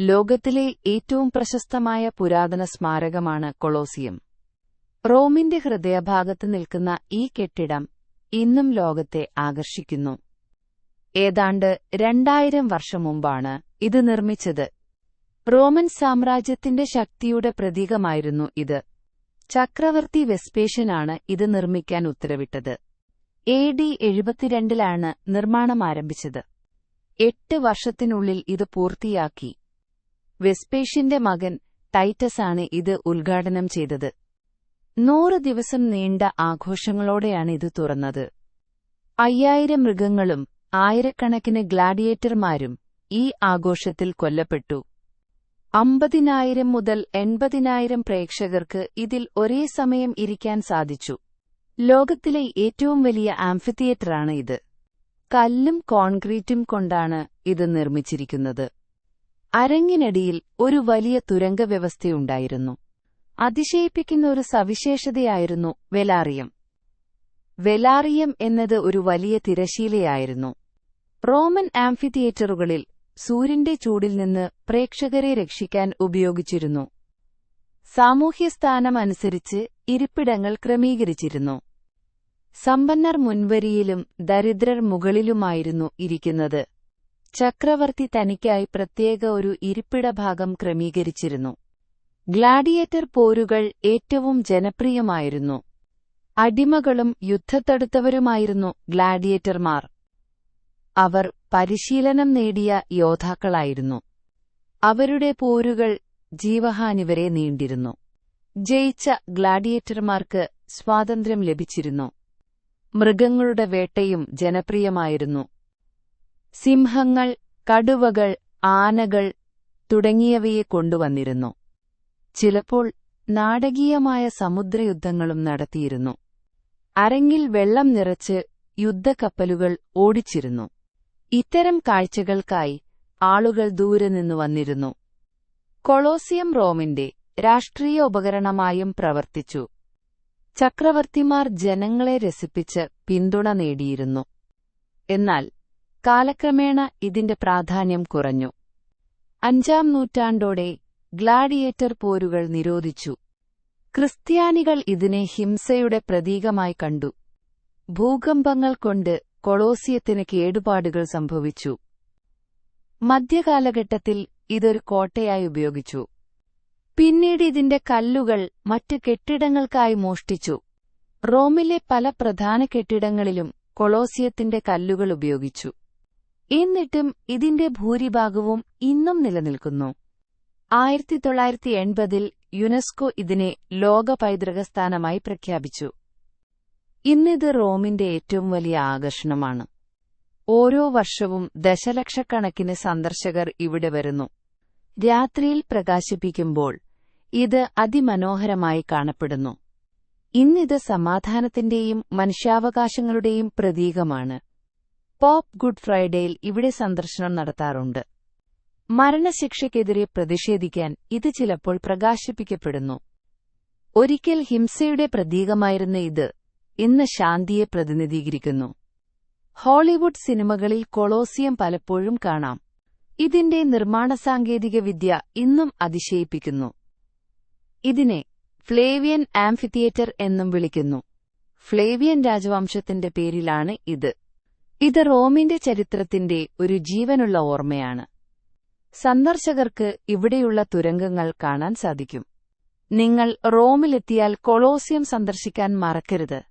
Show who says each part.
Speaker 1: ലോകത്തിലെ ഏറ്റവും പ്രശസ്തമായ പുരാതന സ്മാരകമാണ് കൊളോസിയം. റോമിന്റെ ഹൃദയഭാഗത്ത് നിൽക്കുന്ന ഈ കെട്ടിടം ഇന്നും ലോകത്തെ ആകർഷിക്കുന്നു. ഏതാണ്ട് രണ്ടായിരം വർഷം മുമ്പാണ് ഇത് നിർമ്മിച്ചത്. റോമൻ സാമ്രാജ്യത്തിന്റെ ശക്തിയുടെ പ്രതീകമായിരുന്നു ഇത്. ചക്രവർത്തി വെസ്പേഷ്യനാണ് ഇത് നിർമ്മിക്കാൻ ഉത്തരവിട്ടത്. എ ഡി എഴുപത്തിരണ്ടിലാണ് നിർമ്മാണം ആരംഭിച്ചത്. എട്ട് വർഷത്തിനുള്ളിൽ ഇത് പൂർത്തിയാക്കി. വെസ്പേഷ്യന്റെ മകൻ ടൈറ്റസാണ് ഇത് ഉദ്ഘാടനം ചെയ്തത്. നൂറ് ദിവസം നീണ്ട ആഘോഷങ്ങളോടെയാണ് ഇത് തുറന്നത്. അയ്യായിരം മൃഗങ്ങളും ആയിരക്കണക്കിന് ഗ്ലാഡിയേറ്റർമാരും ഈ ആഘോഷത്തിൽ കൊല്ലപ്പെട്ടു. അമ്പതിനായിരം മുതൽ എൺപതിനായിരം പ്രേക്ഷകർക്ക് ഇതിൽ ഒരേ സമയം ഇരിക്കാൻ സാധിച്ചു. ലോകത്തിലെ ഏറ്റവും വലിയ ആംഫിതിയേറ്ററാണ് ഇത്. കല്ലും കോൺക്രീറ്റും കൊണ്ടാണ് ഇത് നിർമ്മിച്ചിരിക്കുന്നത്. അരങ്ങിനടിയിൽ ഒരു വലിയ തുരങ്ക വ്യവസ്ഥയുണ്ടായിരുന്നു അതിശയിപ്പിക്കുന്ന ഒരു സവിശേഷതയായിരുന്നു വെലാറിയം. വെലാറിയം എന്നത് ഒരു വലിയ തിരശീലയായിരുന്നു റോമൻ ആംഫിതിയേറ്ററുകളിൽ സൂര്യന്റെ ചൂടിൽ നിന്ന് പ്രേക്ഷകരെ രക്ഷിക്കാൻ ഉപയോഗിച്ചിരുന്നു. സാമൂഹ്യസ്ഥാനമനുസരിച്ച് ഇരിപ്പിടങ്ങൾ ക്രമീകരിച്ചിരുന്നു. സമ്പന്നർ മുൻവരിയിലും ദരിദ്രർ മുകളിലുമായിരുന്നു ഇരിക്കുന്നത്. ചക്രവർത്തി തനിക്കായി പ്രത്യേക ഒരു ഇരിപ്പിട ഭാഗം ക്രമീകരിച്ചിരുന്നു. ഗ്ലാഡിയേറ്റർ പോരുകൾ ഏറ്റവും ജനപ്രിയമായിരുന്നു. അടിമകളും യുദ്ധത്തടുത്തവരുമായിരുന്നു ഗ്ലാഡിയേറ്റർമാർ. അവർ പരിശീലനം നേടിയ യോദ്ധാക്കളായിരുന്നു. അവരുടെ പോരുകൾ ജീവഹാനി വരെ നീണ്ടിരുന്നു. ജയിച്ച ഗ്ലാഡിയേറ്റർമാർക്ക് സ്വാതന്ത്ര്യം ലഭിച്ചിരുന്നു. മൃഗങ്ങളുടെ വേട്ടയും ജനപ്രിയമായിരുന്നു. സിംഹങ്ങൾ കടുവകൾ ആനകൾ തുടങ്ങിയവയെ കൊണ്ടുവന്നിരുന്നു. ചിലപ്പോൾ നാടകീയമായ സമുദ്രയുദ്ധങ്ങളും നടത്തിയിരുന്നു. അരങ്ങിൽ വെള്ളം നിറച്ച് യുദ്ധക്കപ്പലുകൾ ഓടിച്ചിരുന്നു. ഇത്തരം കാഴ്ചകൾക്കായി ആളുകൾ ദൂരെ നിന്നു വന്നിരുന്നു. കൊളോസിയം റോമിന്റെ രാഷ്ട്രീയ ഉപകരണമായും പ്രവർത്തിച്ചു. ചക്രവർത്തിമാർ ജനങ്ങളെ രസിപ്പിച്ച് പിന്തുണ നേടിയിരുന്നു. എന്നാൽ കാലക്രമേണ ഇതിന്റെ പ്രാധാന്യം കുറഞ്ഞു. അഞ്ചാം നൂറ്റാണ്ടോടെ ഗ്ലാഡിയേറ്റർ പോരുകൾ നിരോധിച്ചു. ക്രിസ്ത്യാനികൾ ഇതിനെ ഹിംസയുടെ പ്രതീകമായി കണ്ടു. ഭൂകമ്പങ്ങൾ കൊണ്ട് കൊളോസിയത്തിന് കേടുപാടുകൾ സംഭവിച്ചു. മധ്യകാലഘട്ടത്തിൽ ഇതൊരു കോട്ടയായി ഉപയോഗിച്ചു. പിന്നീട് ഇതിന്റെ കല്ലുകൾ മറ്റ് കെട്ടിടങ്ങൾക്കായി മോഷ്ടിച്ചു. റോമിലെ പല പ്രധാന കെട്ടിടങ്ങളിലും കൊളോസിയത്തിന്റെ കല്ലുകൾ ഉപയോഗിച്ചു. എന്നിട്ടും ഇതിന്റെ ഭൂരിഭാഗവും ഇന്നും നിലനിൽക്കുന്നു. ആയിരത്തി തൊള്ളായിരത്തി എൺപതിൽ യുനെസ്കോ ഇതിനെ ലോക പൈതൃക സ്ഥാനമായി പ്രഖ്യാപിച്ചു ഇന്നിത് റോമിന്റെ ഏറ്റവും വലിയ ആകർഷണമാണ്. ഓരോ വർഷവും ദശലക്ഷക്കണക്കിന് സന്ദർശകർ ഇവിടെ വരുന്നു. രാത്രിയിൽ പ്രകാശിപ്പിക്കുമ്പോൾ ഇത് അതിമനോഹരമായി കാണപ്പെടുന്നു. ഇന്നിത് സമാധാനത്തിന്റെയും മനുഷ്യാവകാശങ്ങളുടെയും പ്രതീകമാണ്. പോപ്പ് ഗുഡ് ഫ്രൈഡേയിൽ ഇവിടെ സന്ദർശനം നടത്താറുണ്ട്. മരണശിക്ഷയ്ക്കെതിരെ പ്രതിഷേധിക്കാൻ ഇത് ചിലപ്പോൾ പ്രകാശിപ്പിക്കപ്പെടുന്നു. ഒരിക്കൽ ഹിംസയുടെ പ്രതീകമായിരുന്ന ഇത് ഇന്ന് ശാന്തിയെ പ്രതിനിധീകരിക്കുന്നു. ഹോളിവുഡ് സിനിമകളിൽ കൊളോസിയം പലപ്പോഴും കാണാം. ഇതിന്റെ നിർമ്മാണ സാങ്കേതികവിദ്യ ഇന്നും അതിശയിപ്പിക്കുന്നു. ഇതിനെ ഫ്ലേവിയൻ ആംഫിതിയേറ്റർ എന്നും വിളിക്കുന്നു. ഫ്ലേവിയൻ രാജവംശത്തിന്റെ പേരിലാണ് ഇത്. ഇത് റോമിന്റെ ചരിത്രത്തിന്റെ ഒരു ജീവനുള്ള ഓർമ്മയാണ്. സന്ദർശകർക്ക് ഇവിടെയുള്ള തുരങ്കങ്ങൾ കാണാൻ സാധിക്കും. നിങ്ങൾ റോമിലെത്തിയാൽ കൊളോസിയം സന്ദർശിക്കാൻ മറക്കരുത്.